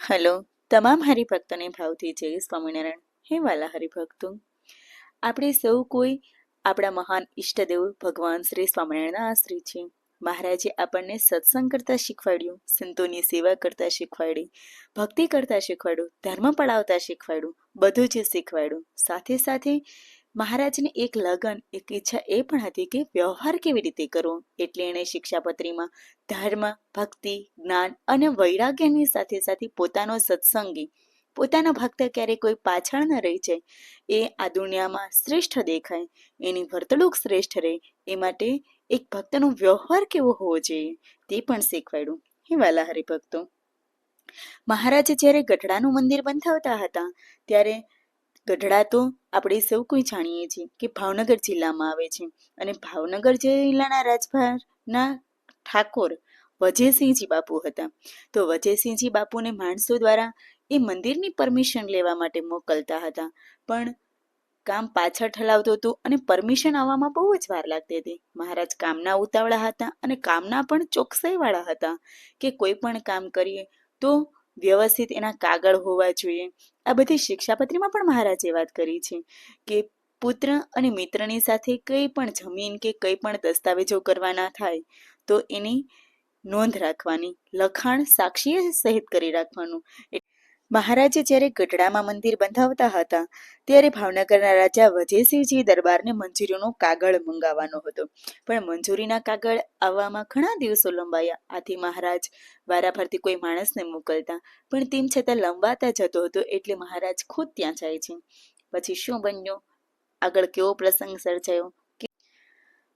Hello, તમામ હરિભક્તોને ભાવથી જય સ્વામિનારાયણ. હે વાલા હરિભક્તો, આપણે સૌ કોઈ આપણા મહાન ઈષ્ટદેવ ભગવાન શ્રી સ્વામિનારાયણના આશ્રય છે મહારાજે આપણને સત્સંગ કરતા શીખવાડ્યું, સંતોની સેવા કરતા શીખવાડી, ભક્તિ કરતા શીખવાડ્યું, ધર્મ પડાવતા શીખવાડ્યું, બધું જ શીખવાડ્યું. સાથે સાથે મહારાજની એક લગન, એક ઈચ્છા એ પણ હતી કે વ્યવહાર કેવી રીતે કરવો? એટલે એણે શિક્ષાપત્રીમાં ધર્મ, ભક્તિ, જ્ઞાન અને વૈરાગ્યની સાથે સાથે પોતાનો સત્સંગી, પોતાના ભક્ત ક્યારે કોઈ પાછળ ન રહી જાય, એ આ દુનિયામાં શ્રેષ્ઠ દેખાય, એની વર્તણૂક શ્રેષ્ઠ રહે, એ માટે એક ભક્તનો વ્યવહાર કેવો હોવો જોઈએ, તે પણ શીખવાડ્યું. હે વાલા હરિભક્તો! મહારાજે જ્યારે ગઢડાનું મંદિર બંધાવતા હતા, ત્યારે ગઢડા તો આપણે સૌ કોઈ જાણીએ છીએ કે ભાવનગર જિલ્લામાં આવે છે. અને ભાવનગર જિલ્લાના રાજભારના ઠાકોર વજયસિંહજી બાપુ હતા. તો વજયસિંહજી બાપુને માણસો દ્વારા એ મંદિરની પરમિશન લેવા માટે મોકલતા હતા. પણ કામ પાછળ ઠલાવતું હતું અને પરમિશન આવવામાં બહુ જ વાર લાગતી હતી. મહારાજ કામના ઉતાવળા હતા અને કામના પણ ચોકસાઈવાળા હતા કે કોઈ પણ કામ કરીએ તો વ્યવસ્થિત એના કાગળ હોવા જોઈએ. આ બધી શિક્ષાપત્રીમાં પણ મહારાજે વાત કરી છે કે પુત્ર અને મિત્રની સાથે કંઈ પણ જમીન કે કંઈ પણ દસ્તાવેજો કરવાના થાય, તો એની નોંધ રાખવાની, લખાણ સાક્ષીએ સહિત કરી રાખવાનું. મહારાજે જ્યારે ગઢડામાં મંદિર બંધાવતા હતા, ત્યારે ભાવનગરના રાજા વજયસિંહજી દરબારને મંજૂરીનો કાગળ મંગાવવાનો હતો. પણ મંજૂરીના કાગળ આવવામાં ઘણા દિવસો લંબાયા. આથી મહારાજ વારાફરતી કોઈ માણસને મોકલતા, પણ તેમ છતાં લંબાતા જતો હતો એટલે મહારાજ ખુદ ત્યાં જાય છે. પછી શું બન્યો? આગળ કેવો પ્રસંગ સર્જાયો?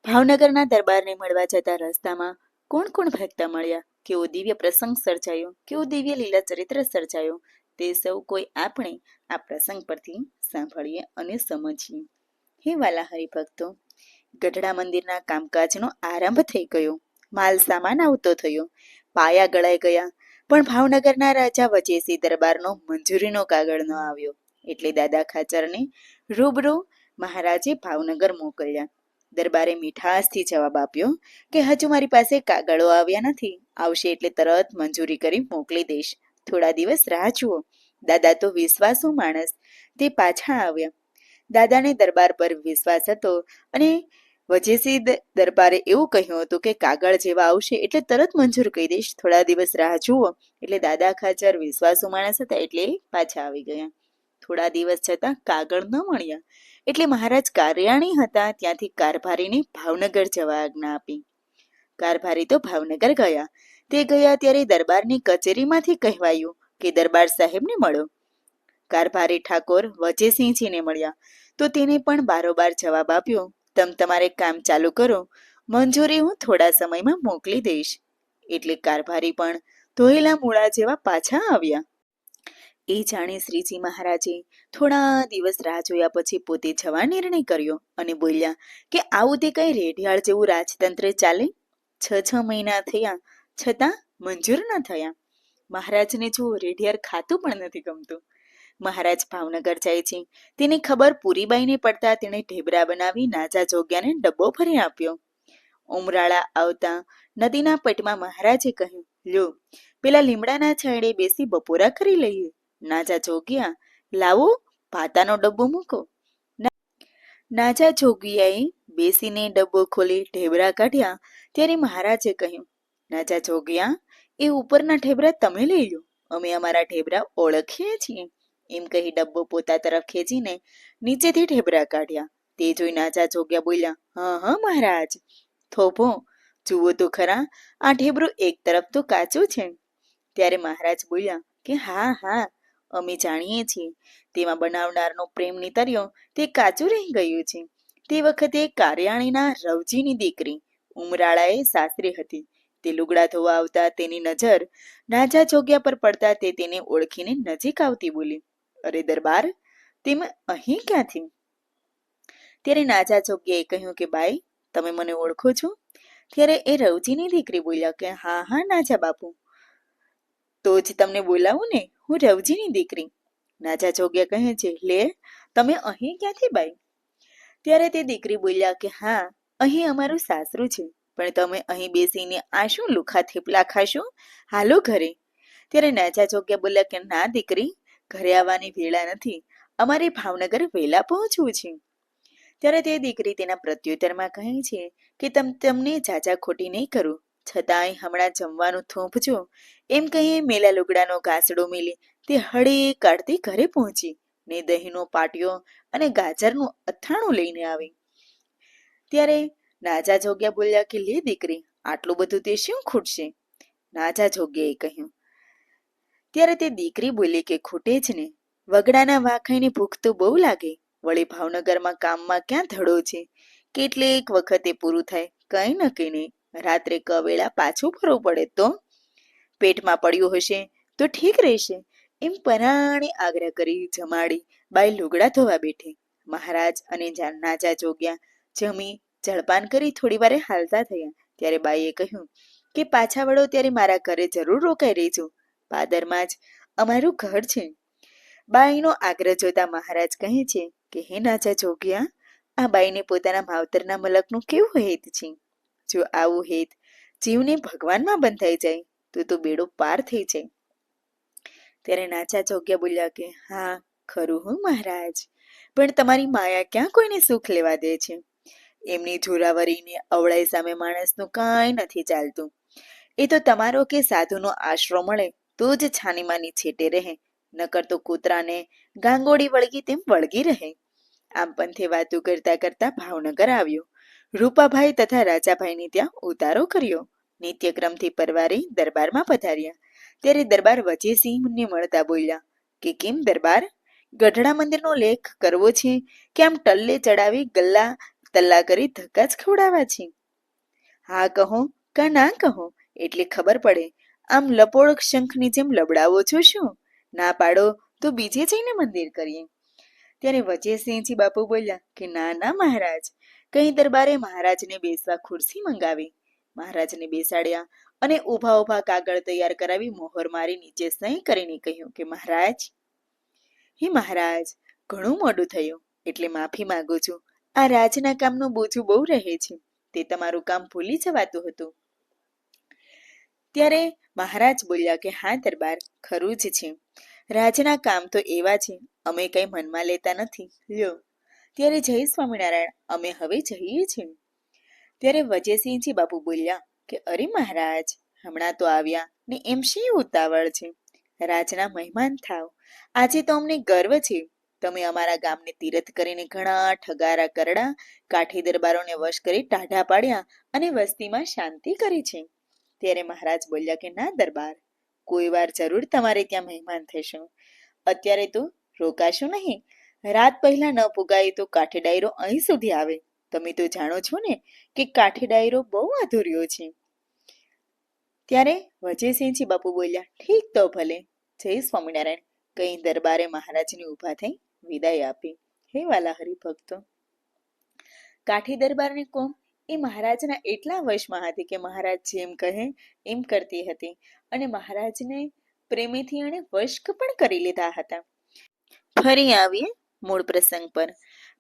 ભાવનગરના દરબારને મળવા જતા રસ્તામાં કોણ કોણ ભક્ત મળ્યા? કેવો દિવ્ય પ્રસંગ સર્જાયો? કેવો દિવ્ય લીલા ચરિત્ર સર્જાયો? તે સૌ કોઈ આપણે આ પ્રસંગ પરથી સાંભળીએ અને સમજીએ. હે વાલા હરિભક્તો ગઢડા મંદિરના કામકાજનો આરંભ થઈ ગયો. માલ સામાન આવતો થયો. પાયા ગળાઈ ગયા, પણ ભાવનગરના રાજા વજેસી દરબારનો મંજૂરીનો કાગળ ન આવ્યો. એટલે દાદા ખાચરને રૂબરૂ મહારાજે ભાવનગર મોકલ્યા. દરબારે મીઠાશથી જવાબ આપ્યો કે, હજુ મારી પાસે કાગળો આવ્યા નથી. આવશે એટલે તરત મંજૂરી કરી મોકલી દઈશ. થોડા દિવસ રાહ જુઓ. દાદા તો વિશ્વાસુ માણસ. તે પાછા આવ્યા. દાદાને દરબાર પર વિશ્વાસ હતો અને વજેસી દરબારે એવું કહ્યું હતું કે કાગળ જેવા આવશે એટલે તરત મંજૂર કહી દઈશ. થોડા દિવસ રાહ જુઓ. એટલે દાદા ખાચર વિશ્વાસુ માણસ હતા એટલે પાછા આવી ગયા. થોડા દિવસ જતા કાગળ ન મળ્યા. એટલે મહારાજ કાર્યાણી હતા. ત્યાંથી કારભારીને ભાવનગર જવા આજ્ઞા આપી. કારભારી તો ભાવનગર ગયા. તે ગયા ત્યારે દરબારની કચેરીમાંથી કહેવાયું કે દરબાર સાહેબને મળો. કારભારી ઠાકોર વજેસિંહજીને મળ્યા. તો તેને પણ બારોબાર જવાબ આપ્યો, તમ તમારે કામ ચાલુ કરો. મંજૂરી હું થોડા સમયમાં મોકલી દઈશ. એટલે કારભારી પણ ધોયેલા મૂળા જેવા પાછા આવ્યા. એ જાણે શ્રીજી મહારાજે થોડા દિવસ રાહ જોયા પછી પોતે જવા નિર્ણય કર્યો અને બોલ્યા કે આવું તે કઈ રેઢિયાળ જેવું રાજતંત્ર ચાલે? છ છ મહિના થયા છતાં મંજૂર ન થયા. મહારાજને જો રેઢિયાર ખાતું પણ નથી ગમતું. મહારાજ ભાવનગર જાય છે. તેની ખબર પૂરીબાઈને પડતા તેણે ઢેબરા બનાવી નાજા જોગ્યાને ડબ્બો ભરી આપ્યો. ઉમરાળા આવતા નદીના પટમાં મહારાજે કહ્યું, લ્યો, પેલા લીમડાના છાંયડે બેસી બપોરા કરી લઈએ. નાજા જોગ્યા, લાવો ભાતાનો ડબ્બો મૂકો. નાજા જોગિયાએ બેસીને ડબ્બો ખોલી ઢેબરા કાઢ્યા. ત્યારે મહારાજે કહ્યું નાજા જોગ્યા, એ ઉપરના ઠેબરા તમે લઈ લો. અમે અમારા ઢેબરા ઓળખીએ છીએ. એમ કહી ડબ્બો પોતા તરફ ખેંચીને નીચેથી ઠેબરા કાઢ્યા. તે જોઈ નાજા જોગ્યા બોલ્યા, હા હા, મહારાજ. થોભો જુઓ તો ખરા, આ ઢેબરું એક તરફ તો કાચું છે. ત્યારે મહારાજ બોલ્યા, કે હા હા, અમે જાણીએ છીએ. તેમાં બનાવનારનો પ્રેમ નીતર્યો, તે કાચું રહી ગયું છે. તે વખતે કાર્યાણીના રવજીની દીકરી, ઉમરાળાએ સાસરી હતી. તે લુગડા ધોવા આવતા તેની નજર નાજા જોગ્યા પર પડતા તે તેને ઓળખીને નજીક આવતી બોલી, અરે દરબાર, તેમ અહીં ક્યાંથી? ત્યારે નાજા જોગ્યાએ કહ્યું કે, બાઈ, તમે મને ઓળખો છો? ત્યારે એ રવજીની દીકરી બોલ્યા કે, હા હા, નાજા બાપુ. તો જ તમને બોલાવું ને, હું રવજીની દીકરી. નાજા જોગ્યા કહે છે, લે, તમે અહીં ક્યાંથી બાઈ? ત્યારે તે દીકરી બોલ્યા કે, હા, અહીં અમારું સાસરું છે. પણ તમે અહીં બેસીને આ શું લુખા થેપલા ખાશો? હાલો ઘરે. ત્યારે નાચા જોગ્યા બોલ્યા કે, ના દીકરી, ઘરે આવવાની વેળા નથી. અમારે ભાવનગર વહેલા પહોંચવું છે. ત્યારે તે દીકરી તેના પ્રત્યુત્તરમાં કહે છે કે, તમ, તમને જાજા ખોટી નહીં કરું. છતાંય હમણાં જમવાનું થોંપજો. એમ કહીએ મેલા લુગડાનો ઘાસડો મેલી તે હળે કાઢતી ઘરે પહોંચી. ને દહીંનો પાટિયો અને ગાજરનું અથાણું લઈને આવી. ત્યારે નાજા જોગ્યા બોલ્યા કે, લે દીકરી, આટલું બધું તે શું ખૂટશે? રાજા જોગ્યાએ કહ્યું, ત્યારે તે દીકરી બોલી કે, ખૂટે જ ને. વગડાના વાખાઈને ભૂખ તો બહુ લાગે. વળી ભાવનગરમાં કામમાં ક્યાં ધડો છે? કેટલીક વખતે પૂરું થાય. કંઈ નક્કી નહીં. રાત્રે કવેળા પાછું ફરવું પડે તો? પેટમાં પડ્યું હશે તો ઠીક રહેશે. એમ પરાણે આગ્રહ કરી જમાડી બાઈ લુગડા ધોવા બેઠી. મહારાજ અને નાજા જોગ્યા જમી જળપાન કરી થોડી વારે હાલતા થયા. ત્યારે બાઈએ કહ્યું કે, પાછા વળો, ત્યારે મારા ઘરે જરૂર રોકાઈ રહેજો પાદરમાં જ અમારું ઘર છે. બાઈનો આગ્રહ જોતા મહારાજ કહે છે કે, હે નાજા જોગ્યા, આ બાઈને પોતાના માવતરના મલકનું કેવું હેત છે? જો આવું હેત, જીવને ભગવાનમાં બંધાઈ જાય, તો તો બેડો પાર થઈ જાય. ત્યારે નાચા જોગ્યા બોલ્યા કે, હા, ખરું હું મહારાજ, પણ તમારી માયા ક્યાં કોઈને સુખ લેવા દે છે? એમની જોરાવરીને અવળાઈ સામે માણસનું કાંઈ નથી ચાલતું. એ તો તમારો કે સાધુનો આશરો મળે તો જ છાનીમાની છેટે રહે, નકર તો કૂતરાને ગાંગોડી વળગી તેમ વળગી રહે. આમ પંથે વાતો કરતા કરતા ભાવનગર આવ્યો. રૂપાભાઈ તથા રાજાભાઈની ત્યાં ઉતારો કર્યો. નિત્યક્રમથી પરવારી દરબારમાં પધાર્યા. ત્યારે દરબાર વજયસિંહને મળતા બોલ્યા, કે કેમ દરબાર? ગઢડા મંદિરનો લેખ કરવો છે, કે આમ ટલ્લે ચડાવી ગલ્લા તલ્લા કરી ધક્કા જ ખવડાવા છે. હા કહો, કા ના કહો, એટલે ખબર પડે. આમ લપોળ શંખની જેમ લબડાવો છો શું? ના પાડો, તો બીજે જઈને મંદિર કરીએ. ત્યારે વજયસિંહજી બાપુ બોલ્યા કે ના ના મહારાજ. કઈ દરબારે મહારાજને બેસવા ખુરશી મંગાવી. મહારાજને બેસાડ્યા અને ઊભા ઊભા કાગળ તૈયાર કરાવી મોહર મારી નીચે સહી કરીને કહ્યું કે મહારાજ, હે મહારાજ, ઘણું મોડું થયું, એટલે માફી માંગુ છું. આ રાજના કામનું બોજું બહુ રહે છે. તે તમારું કામ ભૂલી જવાતું હતું. ત્યારે મહારાજ બોલ્યા કે, હા, દરબાર, ખરું જ છે. રાજના કામ તો એવા છે, અમે કઈ મનમાં લેતા નથી. લ્યો. ત્યારે જય સ્વામિનારાયણ, અમે હવે જઈએ છીએ. ત્યારે વજયસિંહજી બાપુ બોલ્યા કે, અરે મહારાજ, હમણાં તો આવ્યા ને એમ શી ઉતાવળ છે? રાજના મહેમાન થાવ. આજે તો અમને ગર્વ છે. તમે અમારા ગામને તીરથ કરીને ઘણા ઠગારા કરડા, કાઠી દરબારોને વશ કરી ટાઢા પાડ્યા અને વસ્તીમાં શાંતિ કરી છે. ત્યારે મહારાજ બોલ્યા કે, ના દરબાર, કોઈ વાર જરૂર તમારે ત્યાં મહેમાન થશું અત્યારે તો રોકાશું નહીં. રાત પહેલા ન પુગાય તો કાઠી ડાયરો અહીં સુધી આવે. તમે તો જાણો છો ને કે કાઠી ડાયરો બહુ અધૂર્યો છે. ત્યારે વજયસિંહજી બાપુ બોલ્યા, ઠીક તો ભલે. જય સ્વામિનારાયણ. કઈ દરબારે મહારાજને ઊભા થઈ વિદાય આપી. હે વાલા હરિભક્તો! કાઠી દરબારની કોમ એ મહારાજના એટલા વશમાં હતી કે મહારાજ જેમ કહે એમ કરતી હતી અને મહારાજને પ્રેમીથી એણે વશ પણ કરી લીધા હતા. ફરી આવીએ મૂળ પ્રસંગ પર.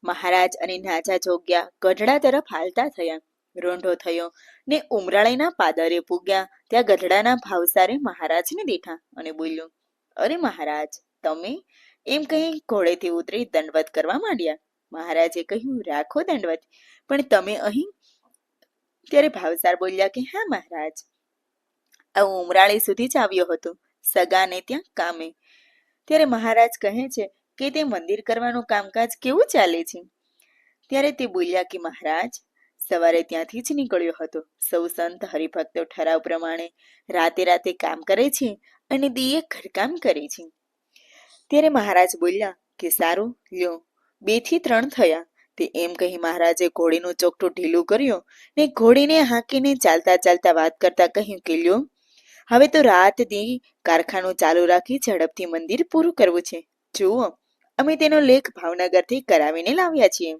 મહારાજ અને નાજા જોગ્યા ગઢડા તરફ હાલતા થયા. રોંઢો થયો ને ઉમરાળીના પાદરે પૂગ્યા. ત્યાં ગઢડાના ભાવસારે મહારાજને દેખા અને બોલ્યું, અરે મહારાજ, તમે એમ કહી ઘોડેથી ઉતરી દંડવત કરવા માંડ્યા. મહારાજે કહ્યું, રાખો દંડવત. પણ તમે અહીં? ત્યારે ભાવસાર બોલ્યા કે, હા, મહારાજ. આ ઉમરાળી સુધી જ આવ્યો હતો. સગાને ત્યાં કામે. ત્યારે મહારાજ કહે છે કે, તે મંદિર કરવાનું કામકાજ કેવું ચાલે છે? ત્યારે તે બોલ્યા કે, મહારાજ, સવારે ત્યાંથી જ નીકળ્યો હતો. સૌ સંત હરિભક્તો ઠરાવ પ્રમાણે રાતે રાતે કામ કરે છે અને દીએ ઘરકામ કરે છે. ત્યારે મહારાજ બોલ્યા, કે સારું, લ્યો. બેથી ત્રણ થયા. તે એમ કહી મહારાજે ઘોડીનું ચોકઠું ઢીલું કર્યું ને ઘોડીને હાંકીને ચાલતા ચાલતા વાત કરતા કહ્યું કે, લ્યો, હવે તો રાત દી કારખાનું ચાલુ રાખી ઝડપથી મંદિર પૂરું કરવું છે. જુઓ, અમે તેનો લેખ ભાવનગરથી કરાવીને લાવ્યા છીએ.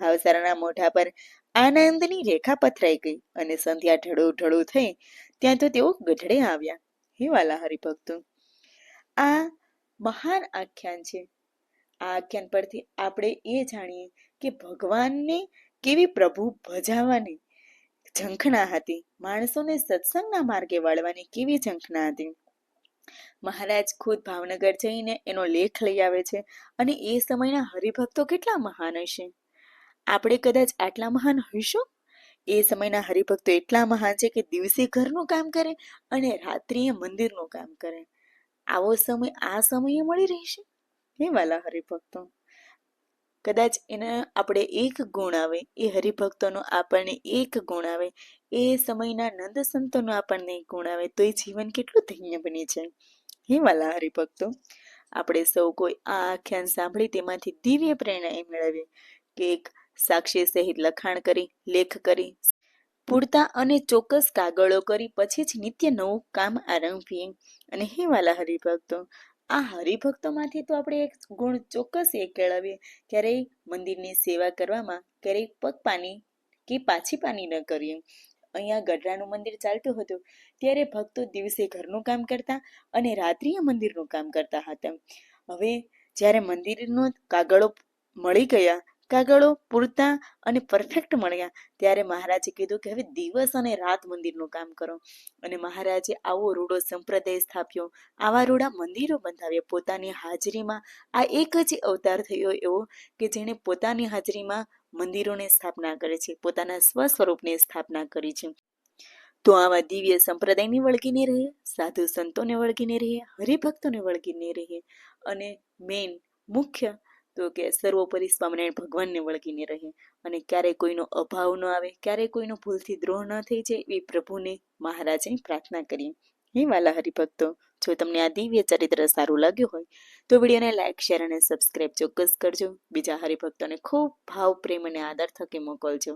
ભાવસારાના મોઢા પર આનંદની રેખા પથરાઈ ગઈ અને સંધ્યા ઢળો ઢળું થઈ ત્યાં તો તેઓ ગઢડે આવ્યા. હે વાલા હરિભક્તો મહાન આખ્યાન છે. આ આખ્યાન પરથી આપણે એ જાણીએ કે ભગવાનને કેવી પ્રભુ ભજાવવાની ઝંખના હતી. માણસોને સત્સંગના માર્ગે વાળવાની કેવી ઝંખના હતી. મહારાજ ખુદ ભાવનગર જઈને એનો લેખ લઈ આવે છે અને એ સમયના હરિભક્તો કેટલા મહાન હશે? આપણે કદાચ આટલા મહાન હોઈશું? એ સમયના હરિભક્તો એટલા મહાન છે કે દિવસે ઘરનું કામ કરે અને રાત્રિએ મંદિરનું કામ કરે. આવો સમય, આ સમયે મળી રહેશે. હે વાલા હરિભક્તો કદાચ એના આપણે એક ગુણ આવે, એ હરિભક્તોનો આપણને એક ગુણ આવે, એ સમયના નંદ સંતોનો આપણને એક ગુણ આવે, તો એ જીવન કેટલું ધન્ય બની જાય હે વાલા હરિભક્તો આપણે સૌ કોઈ આ આખ્યાન સાંભળી તેમાંથી દિવ્ય પ્રેરણા એ મેળવીએ કે એક સાક્ષી સહિત લખાણ કરી, લેખ કરી પૂરતા અને ચોક્કસ કાગળો કરી પછી જ નિત્ય નવું કામ આરંભીએ. અને હે વાલા હરિભક્તો, આ હરિભક્તોમાંથી તો આપણે એક ગુણ ચોક્કસ એ કેળવીએ. ક્યારેય મંદિરની સેવા કરવામાં ક્યારેય પગપાની કે પાછી પાની ન કરીએ. અહીંયા ગઢડાનું મંદિર ચાલતું હતું. ત્યારે ભક્તો દિવસે ઘરનું કામ કરતા અને રાત્રિએ મંદિરનું કામ કરતા હતા. હવે જ્યારે મંદિરનો કાગળો મળી ગયા કાગળો, પૂરતા અને પરફેક્ટ મળ્યા. ત્યારે મહારાજે કીધું કે હવે દિવસ અને રાત મંદિરનું કામ કરો. અને મહારાજે આવો રૂડો સંપ્રદાય સ્થાપ્યો. આવા રૂડા મંદિરો બંધાવ્યા. પોતાની હાજરીમાં આ એક જ અવતાર થયો એવો કે જેણે પોતાની હાજરીમાં મંદિરોને સ્થાપના કરે છે. પોતાના સ્વ સ્વરૂપને સ્થાપના કરી છે. તો આવા દિવ્ય સંપ્રદાયને વળગીને રહીએ સાધુ સંતોને વળગીને રહીએ હરિભક્તોને વળગીને રહીએ અને મેન મુખ્ય તો કે સર્વોપરી સ્વામિનારાયણ ભગવાનને વળગીને રહે અને ક્યારેય કોઈનો અભાવ ન આવે, ક્યારેય કોઈનો ભૂલથી દ્રોહ ન થઈ જાય એવી પ્રભુને મહારાજે પ્રાર્થના કરીએ હે વાલા હરિભક્તો, જો તમને આ દિવ્ય ચરિત્ર સારું લાગ્યું હોય, તો વિડીયોને લાઇક શેર અને સબસ્ક્રાઇબ ચોક્કસ કરજો. બીજા હરિભક્તોને ખૂબ ભાવ, પ્રેમ અને આદર થકી મોકલજો.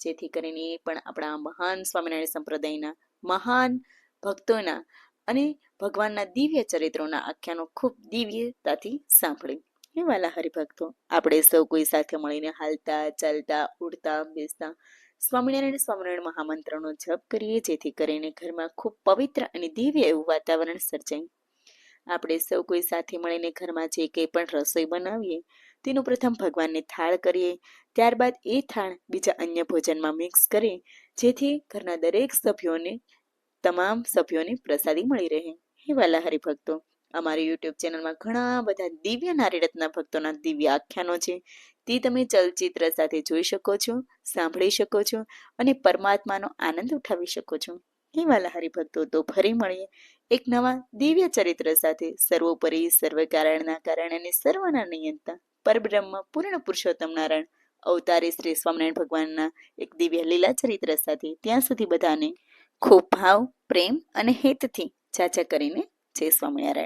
જેથી કરીને એ પણ આપણા મહાન સ્વામિનારાયણ સંપ્રદાયના મહાન ભક્તોના અને ભગવાનના દિવ્ય ચરિત્રોના આખ્યાનો ખૂબ દિવ્યતાથી સાંભળે. હે વાલા હરિભક્તો, આપણે સૌ કોઈ સાથે મળીને હાલતા, ચાલતા, ઉડતા, બેસતા સ્વામિનારાયણ સ્વામિનારાયણ મહામંત્રનો જપ કરીએ, જેથી કરીને ઘરમાં ખૂબ પવિત્ર અને દિવ્ય એવું વાતાવરણ સર્જાય. આપણે સૌ કોઈ સાથે મળીને ઘરમાં જે કંઈ પણ રસોઈ બનાવીએ, તેનું પ્રથમ ભગવાનને થાળ કરીએ, ત્યારબાદ એ થાળ બીજા અન્ય ભોજનમાં મિક્સ કરીએ, જેથી ઘરના દરેક સભ્યોને, તમામ સભ્યોને પ્રસાદી મળી રહે. હે વાલા હરિભક્તો અમારી યુટ્યુબ ચેનલમાં ઘણા બધા દિવ્ય નારીરત્ના ભક્તોના દિવ્ય આખ્યાનો છે. તે તમે ચલચિત્ર સાથે જોઈ શકો છો, સાંભળી શકો છો અને પરમાત્માનો આનંદ ઉઠાવી શકો છો. હે વાલા હરિભક્તો તો ફરી મળીએ એક નવા દિવ્ય ચરિત્ર સાથે. સર્વોપરી સર્વકારણના કારણે અને સર્વના નિયંતા. પરબ્રહ્મ, પૂર્ણ પુરુષોત્તમ નારાયણ, અવતારી શ્રી સ્વામિનારાયણ ભગવાનના એક દિવ્ય લીલા ચરિત્ર સાથે. ત્યાં સુધી બધાને ખૂબ ભાવ, પ્રેમ અને હેતથી ચાચા કરીને જય સ્વામિનારાયણ.